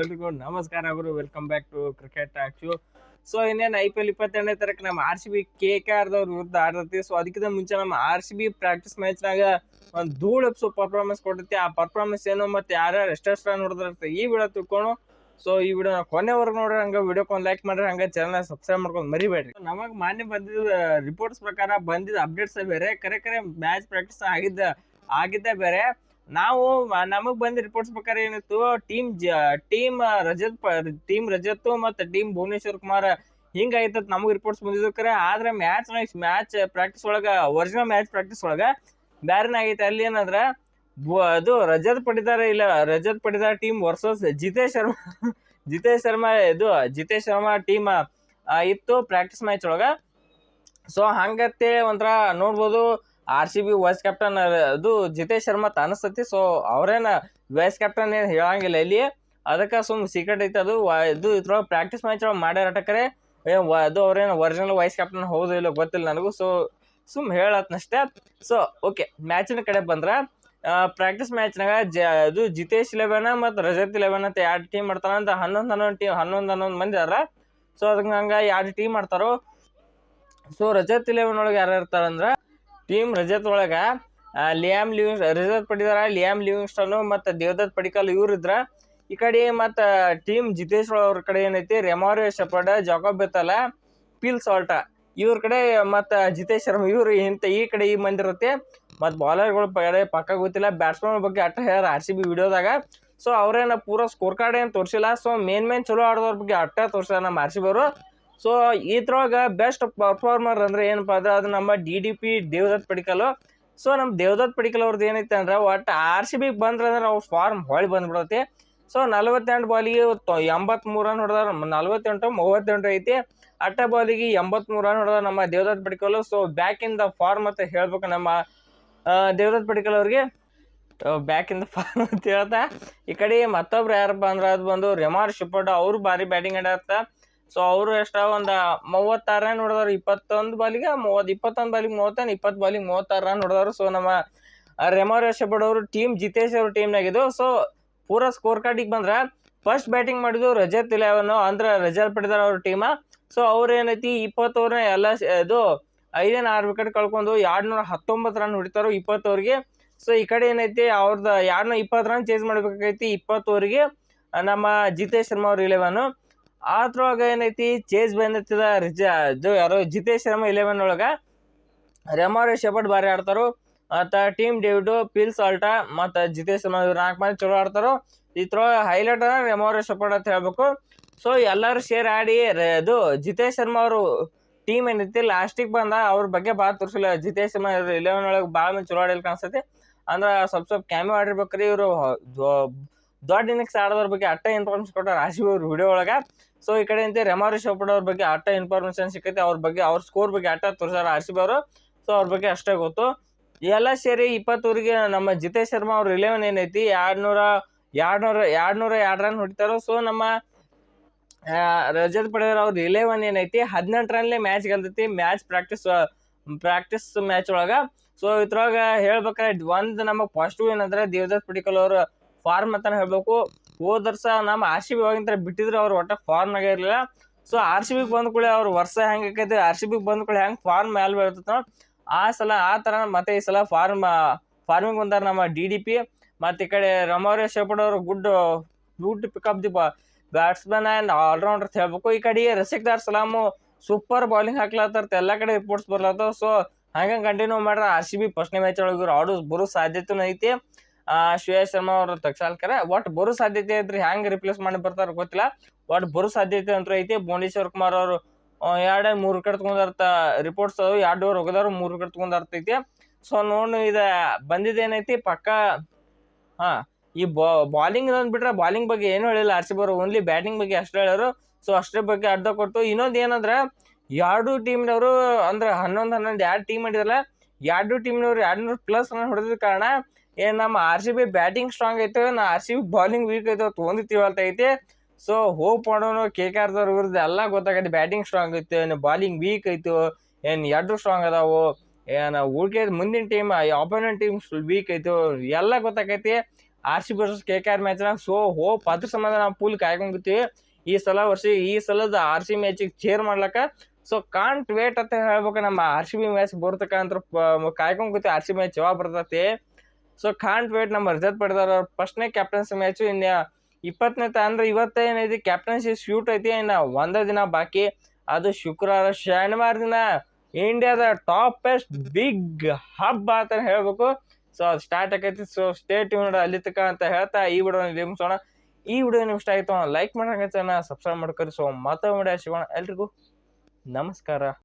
ಎಲ್ರಿಗೂ ನಮಸ್ಕಾರ ಅವರು ವೆಲ್ಕಮ್ ಬ್ಯಾಕ್ ಟು ಕ್ರಿಕೆಟ್ ಆಕ್ಷು ಸೊ ಇನ್ನೇನು ಐ ಪಿ ಎಲ್ ಇಪ್ಪತ್ತೆರಡನೇ ತಾರೀಕು ನಮ್ಮ R C B K K ಆರ್ದವ್ರ ವಿರುದ್ಧ ಆಡ್ತೈತಿ ಸೊ ಅದಕ್ಕಿಂತ ಮುಂಚೆ ನಮ್ಮ ಆರ್ ಸಿ ಬಿ ಪ್ರಾಕ್ಟೀಸ್ ಮ್ಯಾಚ್ನಾಗ ಒಂದು ಧೂಳು ಎಪ್ಸು ಪರ್ಫಾರ್ಮೆನ್ಸ್ ಕೊಟ್ಟೈತಿ ಆ ಪರ್ಫಾರ್ಮೆನ್ಸ್ ಏನು ಮತ್ತೆ ಯಾರ್ಯಾರು ಎಷ್ಟೆಷ್ಟು ನೋಡಿದ್ರೆ ಈ ವಿಡಿಯೋ ತಿಳ್ಕೊಂಡು. ಸೊ ಈ ವಿಡಿಯೋ ಕೊನೆವರೆಗೂ ನೋಡ್ರಿ. ಹಂಗೆ ವಿಡಿಯೋಕ್ಕೆ ಒಂದು ಲೈಕ್ ಮಾಡ್ರಿ. ಹಂಗೆ ಚಾನಲ್ ಸಬ್ಸ್ಕ್ರೈಬ್ ಮಾಡ್ಕೊಂಡು ಮರಿಬೇಡ್ರಿ. ನಮಗೆ ಮಾನ್ಯ ಬಂದಿದ್ದ ರಿಪೋರ್ಟ್ಸ್ ಪ್ರಕಾರ ಬಂದಿದ್ದ ಅಪ್ಡೇಟ್ಸ್ ಬೇರೆ. ಕರೆ ಕರೆ ಮ್ಯಾಚ್ ಪ್ರಾಕ್ಟೀಸ್ ಆಗಿದ್ದ, ಆಗಿದ್ದೇ ಬೇರೆ. ನಾವು ನಮಗ್ ಬಂದ್ ರಿಪೋರ್ಟ್ಸ್ ಪ್ರಕಾರ ಏನಿತ್ತು team team Rajat team Rajat ಮತ್ತೆ ಟೀಮ್ ಭುವನೇಶ್ವರ್ ಕುಮಾರ್ ಹಿಂಗಾಯ್ತದ ನಮಗ್ ರಿಪೋರ್ಟ್ಸ್ ಬಂದಿದ್ದು ಆದ್ರೆ ಮ್ಯಾಚ್ ಮ್ಯಾಚ್ ಪ್ರಾಕ್ಟೀಸ್ ಒಳಗ ಒರಿಜಿನಲ್ ಮ್ಯಾಚ್ ಪ್ರಾಕ್ಟೀಸ್ ಒಳಗ ಬ್ಯಾರನ್ ಆಗೈತೆ. ಅಲ್ಲಿ ಏನಂದ್ರ ಅದು ರಜತ್ ಪಡಿದಾರ ಇಲ್ಲ, ರಜತ್ ಪಡಿದಾರ ಟೀಮ್ ವರ್ಸಸ್ ಜಿತೇಶ್ ಶರ್ಮಾ. ಜಿತೇಶ್ ಶರ್ಮಾ ಇದು, ಜಿತೇಶ್ ಶರ್ಮಾ ಟೀಮ್ ಇತ್ತು ಪ್ರಾಕ್ಟೀಸ್ ಮ್ಯಾಚ್ ಒಳಗ. ಸೊ ಹಂಗತ್ತೆ ಒಂಥರ ನೋಡ್ಬೋದು. R C B vice captain ಅದು ಜಿತೇಶ್ ಶರ್ಮಾ ಅನಿಸ್ತತಿ ಸೊ ಅವ್ರೇನ ವೈಸ್ ಕ್ಯಾಪ್ಟನ್ ಏನು ಹೇಳಂಗಿಲ್ಲ ಇಲ್ಲಿ. ಅದಕ್ಕೆ ಸುಮ್ ಸೀಕ್ರೆಟ್ ಐತೆ ಅದು ಇದು ಇದ್ರೊಳಗೆ ಪ್ರಾಕ್ಟೀಸ್ ಮ್ಯಾಚ್ ಒಳಗೆ ಮಾಡ್ಯಾರ ಅಟಕರೆ ಅದು ಅವ್ರೇನು ಒರಿಜಿನಲ್ ವೈಸ್ ಕ್ಯಾಪ್ಟನ್ ಹೌದು ಇಲ್ಲ ಗೊತ್ತಿಲ್ಲ ನನಗೂ ಸೊ ಸುಮ್ ಹೇಳತ್ನಷ್ಟೇ ಸೊ ಓಕೆ ಮ್ಯಾಚಿನ ಕಡೆ ಬಂದ್ರೆ ಪ್ರಾಕ್ಟೀಸ್ ಮ್ಯಾಚ್ನಾಗ ಜ, ಅದು ಜಿತೇಶ್ ಇಲೆವೆನ್ ಮತ್ತು ರಜತ್ ಇಲೆವೆನ್ ಅಂತ ಎರಡು ಟೀಮ್ ಮಾಡ್ತಾರ ಅಂತ ಹನ್ನೊಂದು ಹನ್ನೊಂದು ಟೀಮ್ ಹನ್ನೊಂದು ಹನ್ನೊಂದು ಮಂದಿ ಅದಾರ. ಸೊ ಅದಕ್ಕೆ ಹಂಗೆ ಎರಡು ಟೀಮ್ ಮಾಡ್ತಾರೋ ಸೊ ರಜತ್ ಇಲೆವೆನ್ ಒಳಗೆ ಯಾರು ಇರ್ತಾರಂದ್ರೆ ಟೀಮ್ ರಜತ್ ಒಳಗೆ Liam Living Rajat Patidar Liam Livingstone ಮತ್ತು ದೇವದತ್ ಪಡಿಕಲ್ ಇವ್ರು ಇದ್ರ. ಈ ಕಡೆ ಮತ್ತು ಟೀಮ್ ಜಿತೇಶ್ ಅವ್ರ ಕಡೆ ಏನೈತಿ? ರೆಮಾರಿ ಶಪಡ ಜಾಕೋಬ್ ಬೆತ್ತಲ ಪಿಲ್ ಸಾಲ್ಟ ಇವ್ರ ಕಡೆ ಮತ್ತು ಜಿತೇಶ್ ಶರ್ಮ ಇವರು ಇಂಥ ಈ ಕಡೆ ಈ ಮಂದಿ ಇರುತ್ತೆ. ಮತ್ತು ಬಾಲರ್ಗಳ ಕಡೆ ಪಕ್ಕ ಗೊತ್ತಿಲ್ಲ. ಬ್ಯಾಟ್ಸ್ಮನ್ ಬಗ್ಗೆ ಅಟ್ಟ ಹೇಳ್ಯಾರ ಆರ್ ಸಿ ಬಿ ವಿಡಿಯೋದಾಗ. ಸೊ ಅವ್ರೇನ ಪೂರ ಸ್ಕೋರ್ ಕಾರ್ಡ್ ಏನು ತೋರಿಸಿಲ್ಲ. ಸೊ ಮೇನ್ ಮೇನ್ ಚಲೋ ಆಡೋದ್ರ ಬಗ್ಗೆ ಅಟ್ಟ ತೋರ್ಸ್ಯಾರ ನಮ್ಮ ಆರ್ ಸಿ ಬಿ ಅವರು. ಸೊ ಇದ್ರೊಳಗೆ ಬೆಸ್ಟ್ ಪರ್ಫಾರ್ಮರ್ ಅಂದ್ರೆ ಏನಪ್ಪಾ ಅಂದ್ರೆ ಅದು ನಮ್ಮ D D P Devdutt Padikkal so ನಮ್ಮ ದೇವದತ್ ಪಡಿಕಲ್ ಅವ್ರದ್ದು ಏನೈತೆ ಅಂದ್ರೆ ಒಟ್ಟು ಆರ್ ಸಿ ಬಿಗೆ ಬಂದ್ರೆ ಅಂದ್ರೆ ಅವ್ರ ಫಾರ್ಮ್ ಹೊಳಿ ಬಂದ್ಬಿಡತ್ತೆ. ಸೊ ನಲವತ್ತೆಂಟು ಬಾಲಿಗೆ ಎಂಬತ್ಮೂರು ರನ್ ಹೊಡೆದಾರ. ನಲವತ್ತೆಂಟು, ಮೂವತ್ತೆಂಟು ಐತಿ. ಅಟ್ಟ ಬಾಲಿಗೆ ಎಂಬತ್ಮೂರು ರನ್ ಹೊಡೆದ ನಮ್ಮ Devdutt Padikkal so back in the form ಅಂತ ಹೇಳ್ಬೇಕು ನಮ್ಮ ದೇವದತ್ ಪಡಿಕಲ್ ಅವ್ರಿಗೆ. ಬ್ಯಾಕ್ ಇನ್ ದ ಫಾರ್ಮ್ ಅಂತ ಹೇಳ್ತಾ. ಈ ಕಡೆ ಮತ್ತೊಬ್ರು ಯಾರಪ್ಪ ಅಂದ್ರೆ ಅದು ಬಂದು ರೆಮಾರ್ ಶಿಪರ್ಡ್ ಅವ್ರು ಭಾರಿ ಬ್ಯಾಟಿಂಗ್ ಆಡತ್ತ ಸೊ ಅವರು ಎಷ್ಟ ಒಂದು ಮೂವತ್ತಾರು ರನ್ ಹೊಡೆದವ್ರು ಇಪ್ಪತ್ತೊಂದು ಬಾಲಿಗೆ ಮೂವತ್ತು, ಇಪ್ಪತ್ತೊಂದು ಬಾಲಿಗೆ ಮೂವತ್ತೊಂದು ಇಪ್ಪತ್ತು ಬಾಲಿಗೆ ಮೂವತ್ತಾರು ರನ್ ಹೊಡೆದವ್ರು ಸೊ ನಮ್ಮ ರೆಮಾರ್ ಶೆಪರ್ಡ್ ಅವರು ಟೀಮ್ ಜಿತೇಶ್ ಅವ್ರ ಟೀಮ್ನಾಗಿದ್ದು ಸೊ ಪೂರ ಸ್ಕೋರ್ ಕಾರ್ಡಿಗೆ ಬಂದ್ರೆ ಫಸ್ಟ್ ಬ್ಯಾಟಿಂಗ್ ಮಾಡಿದ್ದು ರಜತ್ ಇಲೆವನ್ ಅಂದ್ರೆ ರಜತ್ ಪಡೆದಾರ ಅವ್ರ ಟೀಮ ಸೊ ಅವ್ರು ಏನೈತಿ ಇಪ್ಪತ್ತು ಎಲ್ಲ ಇದು ಐದೇನು ಆರು ವಿಕೆಟ್ ಕಳ್ಕೊಂಡು ಎರಡ್ನೂರ ಹತ್ತೊಂಬತ್ತು ರನ್ ಹೊಡಿತಾರೋ ಇಪ್ಪತ್ತು ಸೊ ಈ ಕಡೆ ಏನೈತಿ ಅವ್ರದ್ದು ಎರಡ್ನೂರ ಇಪ್ಪತ್ತು ರನ್ ಚೇಂಜ್ ಮಾಡ್ಬೇಕಾಗೈತಿ ಇಪ್ಪತ್ತು ನಮ್ಮ ಜಿತೇಶ್ ಶರ್ಮಾ ಅವ್ರ ಇಲೆವನ್ ಅದ್ರೊಳಗೆ ಏನೈತಿ? ಚೇಸ್ ಬಂದಿರ್ತದ. ರಿಜ, ಇದು ಯಾರು ಜಿತೇಶ್ ರಮ ಇಲೆವೆನ್ ಒಳಗೆ. ರೆಮಾರಿ ಶೆಪರ್ಡ್ ಭಾರಿ ಆಡ್ತಾರೆ. ಮತ್ತು ಟೀಮ್ ಡೇವಿಡು ಪಿಲ್ ಸಾಲ್ಟಾ, ಮತ್ತು ಜಿತೇಶ್ ರಮ ಇವ್ರು ನಾಲ್ಕು ಮಂದಿ ಚಲೋ ಆಡ್ತಾರೋ. ಇದ್ರೊಳಗೆ ಹೈಲೈಟ್ ರೆಮಾರಿ ಶೆಪರ್ಡ್ ಅಂತ ಹೇಳ್ಬೇಕು. ಸೊ ಎಲ್ಲರೂ ಶೇರ್ ಆಡಿ ಇದು ಜಿತೇಶ್ ಶರ್ಮಾ ಅವರು ಟೀಮ್ ಏನೈತಿ? ಲಾಸ್ಟಿಗೆ ಬಂದ ಅವ್ರ ಬಗ್ಗೆ ಭಾಳ ತೋರಿಸಿಲ್ಲ. ಜಿತೇಶ್ ಶರ್ಮಾ ಇಲೆವೆನ್ ಒಳಗೆ ಭಾಳ ಮಂದಿ ಚಲೋ ಆಡಿಲ್ಲ ಕಾಣಿಸ್ತೈತಿ. ಅಂದ್ರೆ ಸ್ವಲ್ಪ ಸ್ವಲ್ಪ ಕ್ಯಾಮಿ ಆಡಿರ್ಬೇಕ್ರಿ ಇವರು. ದೊಡ್ಡ ಇನ್ನಿಂಗ್ಸ್ ಆಡೋದ್ರ ಬಗ್ಗೆ ಅಟ್ಟ ಇನ್ಫಾರ್ಮೇಶನ್ ಕೊಟ್ಟಾರೆ ರಾಶಿ ಅವ್ರ ವಿಡಿಯೋ ಒಳಗೆ. ಸೊ ಈ ಕಡೆ ಅಂತ ರೆಮಾರಿ ಶೋಪಡ್ ಅವ್ರ ಬಗ್ಗೆ ಅಟ್ಟ ಇನ್ಫಾರ್ಮೇಷನ್ ಸಿಕ್ಕೈತೆ, ಅವ್ರ ಬಗ್ಗೆ, ಅವ್ರ ಸ್ಕೋರ್ ಬಗ್ಗೆ ಅಟ್ಟ ತೋರಿಸಾರ ಸಿ ಬಿ ಅವರು. ಸೊ ಅವ್ರ ಬಗ್ಗೆ ಅಷ್ಟೇ ಗೊತ್ತು. ಎಲ್ಲ ಸೇರಿ ಇಪ್ಪತ್ತೂರಿಗೆ ನಮ್ಮ ಜಿತೇಶ್ ಶರ್ಮಾ ಅವ್ರ ಇಲೆವೆನ್ ಏನೈತಿ, ಎರಡ್ನೂರ ಎರಡ್ನೂರ ಎರಡ್ನೂರ ಎರಡು ರನ್ ಹೊಡಿತಾರೋ. ಸೊ ನಮ್ಮ ರಜತ್ ಪಡೆದ್ರ ಅವ್ರ ಇಲೆವೆನ್ ಏನೈತಿ, ಹದಿನೆಂಟು ರನ್ಲೇ ಮ್ಯಾಚ್ ಗೆಲ್ತೈತಿ ಮ್ಯಾಚ್ ಪ್ರಾಕ್ಟೀಸ್ ಪ್ರಾಕ್ಟೀಸ್ ಮ್ಯಾಚ್ ಒಳಗ. ಸೊ ಇದ್ರೊಳಗೆ ಹೇಳ್ಬೇಕಾದ್ರೆ ಒಂದು ನಮಗೆ ಪಾಸಿಟಿವ್ ಏನಂದ್ರೆ ದೇವದತ್ ಪಡಿಕಲ್ ಅವ್ರ ಫಾರ್ಮ್ ಅಂತಾನೆ ಹೇಳಬೇಕು. ಹೋದರ್ಸ ನಮ್ಮ ಆರ್ ಸಿ ಬಿ ಬಿಟ್ಟಿದ್ರು ಅವ್ರು, ಒಟ್ಟ ಫಾರ್ಮ್ನಾಗೆ ಇರಲಿಲ್ಲ. ಸೊ ಆರ್ ಸಿ ಬಿಗೆ ಬಂದ ಕೂಡ ಅವ್ರು ವರ್ಷ ಹೆಂಗೆ ಆಕೈತಿ ಆರ್ ಸಿ ಬಿಗೆ ಬಂದ ಕೂಡ ಹೆಂಗೆ ಫಾರ್ಮ್ ಮೇಲೆ ಬೀಳ್ತೈತೋ ಆ ಸಲ, ಆ ಥರ ಮತ್ತೆ ಈ ಸಲ ಫಾರ್ಮ್ ಫಾರ್ಮಿಂಗ್ ಬಂದಾರ ನಮ್ಮ ಡಿ ಡಿ ಪಿ ಮತ್ತು ಈ ಕಡೆ ರಮೋರೆ ಶೇಪಡ್ ಅವರು good good pickup the batsman and allrounder ಹೇಳ್ಬೇಕು. ಈ ಕಡೆ ರಸಿಕ್ದಾರ್ ಸಲಾಮು ಸೂಪರ್ ಬೌಲಿಂಗ್ ಹಾಕ್ಲತ್ತಾರ ಎಲ್ಲ ಕಡೆ ರಿಪೋರ್ಟ್ಸ್ ಬರ್ಲತ್ತಾವ. ಸೊ ಹಂಗೆ ಕಂಟಿನ್ಯೂ ಮಾಡ್ರ ಆರ್ ಸಿ ಬಿ ಫಸ್ಟ್ನೇ ಮ್ಯಾಚ್ ಒಳಗೆ ಇವ್ರು ಆಡೋ ಬರೋ ಸಾಧ್ಯತೆನೂ ಐತಿ. ಶ್ರೇಯಸ್ ಶರ್ಮಾ ಅವ್ರ ತಕ್ಷಾಲ್ಕರ ಒಟ್ಟು ಬರೋ ಸಾಧ್ಯತೆ ಐತ್ರಿ ಹೆಂಗೆ ರಿಪ್ಲೇಸ್ ಮಾಡಿ ಬರ್ತಾರ ಗೊತ್ತಿಲ್ಲ. ಒಟ್ಟು ಬರೋ ಸಾಧ್ಯತೆ ಅಂತೂ ಐತಿ. ಭುವನೇಶ್ವರ್ ಕುಮಾರ್ ಅವರು ಎರಡು, ಮೂರು ಕಡೆ ತಗೊಂಡರ್ತ ರಿಪೋರ್ಟ್ಸ್ ಅದಾವ. ಎರಡು ಓವರ್ ಹೋಗದಾರು, ಮೂರು ಕಡೆ ತಗೊಂಡರ್ತೈತಿ ಸೊ ನೋಡಿ ಇದು ಬಂದಿದ್ದೇನೈತಿ ಪಕ್ಕ, ಹಾಂ, ಈ ಬಾಲಿಂಗ್ ಬಿಟ್ರೆ ಬಾಲಿಂಗ್ ಬಗ್ಗೆ ಏನು ಹೇಳಿಲ್ಲ. ಆರ್ ಸಿ ಬಿ ಅವರು ಓನ್ಲಿ ಬ್ಯಾಟಿಂಗ್ ಬಗ್ಗೆ ಅಷ್ಟೇ ಹೇಳೋರು ಸೊ ಅಷ್ಟೇ ಬಗ್ಗೆ ಅರ್ಧ ಕೊಟ್ಟು ಇನ್ನೊಂದು ಏನಂದ್ರೆ ಎರಡು ಟೀಮ್ನವರು ಅಂದ್ರೆ ಹನ್ನೊಂದು ಹನ್ನೊಂದು ಎರಡು ಟೀಮ್ ಮಾಡಿದಾರಲ್ಲ ಎರಡು ಟೀಮ್ನವ್ರು ಎರಡು ನೂರು ಪ್ಲಸ್ ರನ್ ಹೊಡೆದ ಕಾರಣ ಏನು ನಮ್ಮ R C B batting strong ಐತೆ, ನಾ R C B bowling weak ಐತೆ ಅಂತ ಐತೆ. ಸೊ ಹೋಪ್ ಮಾಡೋನು ಕೆ ಕೆ ಆರ್ದವ್ರ ವಿರುದ್ಧ ಎಲ್ಲ ಗೊತ್ತಾಗೈತಿ ಬ್ಯಾಟಿಂಗ್ ಸ್ಟ್ರಾಂಗ್ ಐತೆ, ಏನು ಬಾಲಿಂಗ್ ವೀಕ್ ಐತು, ಏನು ಎರಡು ಸ್ಟ್ರಾಂಗ್ ಅದಾವು. ಏನು ಉಳ್ಕೆ ಮುಂದಿನ ಟೀಮ್ ಆಪೋನೆಂಟ್ ಟೀಮ್ ವೀಕ್ ಐತು. ಎಲ್ಲ ಗೊತ್ತಾಗೈತಿ R C B versus K K R ಮ್ಯಾಚ್ನಾಗ so hope ಅದ್ರ ಸಂಬಂಧ ನಾವು ಫುಲ್ ಕಾಯ್ಕೊಂಡ್ಬಿಡ್ತೀವಿ. ಈ ಸಲ ವರ್ಷ, ಈ ಸಲದ ಆರ್ ಸಿ ಮ್ಯಾಚಿಗೆ ಚೇರ್ ಮಾಡ್ಲಕ್ಕ. ಸೊ ಕಾಂಟ್ ವೇಟ್ ಅಂತ ಹೇಳ್ಬೇಕು. ನಮ್ಮ ಆರ್ ಸಿ ಬಿ ಮ್ಯಾಚ್ ಬರ್ತಕ್ಕಂತ ಕಾಯ್ಕೊಂಡ್ ಆರ್ ಸಿ ಮ್ಯಾಚ್ ಯಾವಾಗ ಬರ್ತೈತಿ? ಸೊ ಕಾಂಟ್ ವೇಟ್ ನಮ್ಮ ರಜತ್ ಪಡೆದಾರ ಫಸ್ಟ್ನೇ ಕ್ಯಾಪ್ಟನ್ಸಿ ಮ್ಯಾಚು ಇನ್ನು ಇಪ್ಪತ್ತನೇ ಅಂದ್ರೆ ಇವತ್ತೇ ಏನೈತಿ ಕ್ಯಾಪ್ಟನ್ಸಿ ಶೂಟ್ ಐತಿ ಇನ್ನು ಒಂದೇ ದಿನ ಬಾಕಿ. ಅದು ಶುಕ್ರವಾರ, ಶನಿವಾರ ದಿನ ಇಂಡಿಯಾದ ಟಾಪ್ ಬೆಸ್ಟ್ ಬಿಗ್ ಹಬ್ಬ ಅಂತ ಹೇಳ್ಬೇಕು. ಸೊ ಅದು ಸ್ಟಾರ್ಟ್ ಆಗೈತಿ. ಸೊ ಸ್ಟೇಟ್ ಯೂನಿಟ್ ಅಲ್ಲಿ ತಕ ಅಂತ ಹೇಳ್ತಾ ಈ ವಿಡಿಯೋ ನಿರ್ಮಿಸೋಣ ಈ ವಿಡಿಯೋ ನಿಮ್ಗೆ ಇಷ್ಟ ಆಯಿತು ಲೈಕ್ ಮಾಡೋಣ ಸಬ್ಸ್ಕ್ರೈಬ್ ಮಾಡ್ಕೊರಿ. ಸೊ ಮತ್ತೊಮ್ಮೆ ಸಿಗೋಣ. ಎಲ್ರಿಗೂ ನಮಸ್ಕಾರ.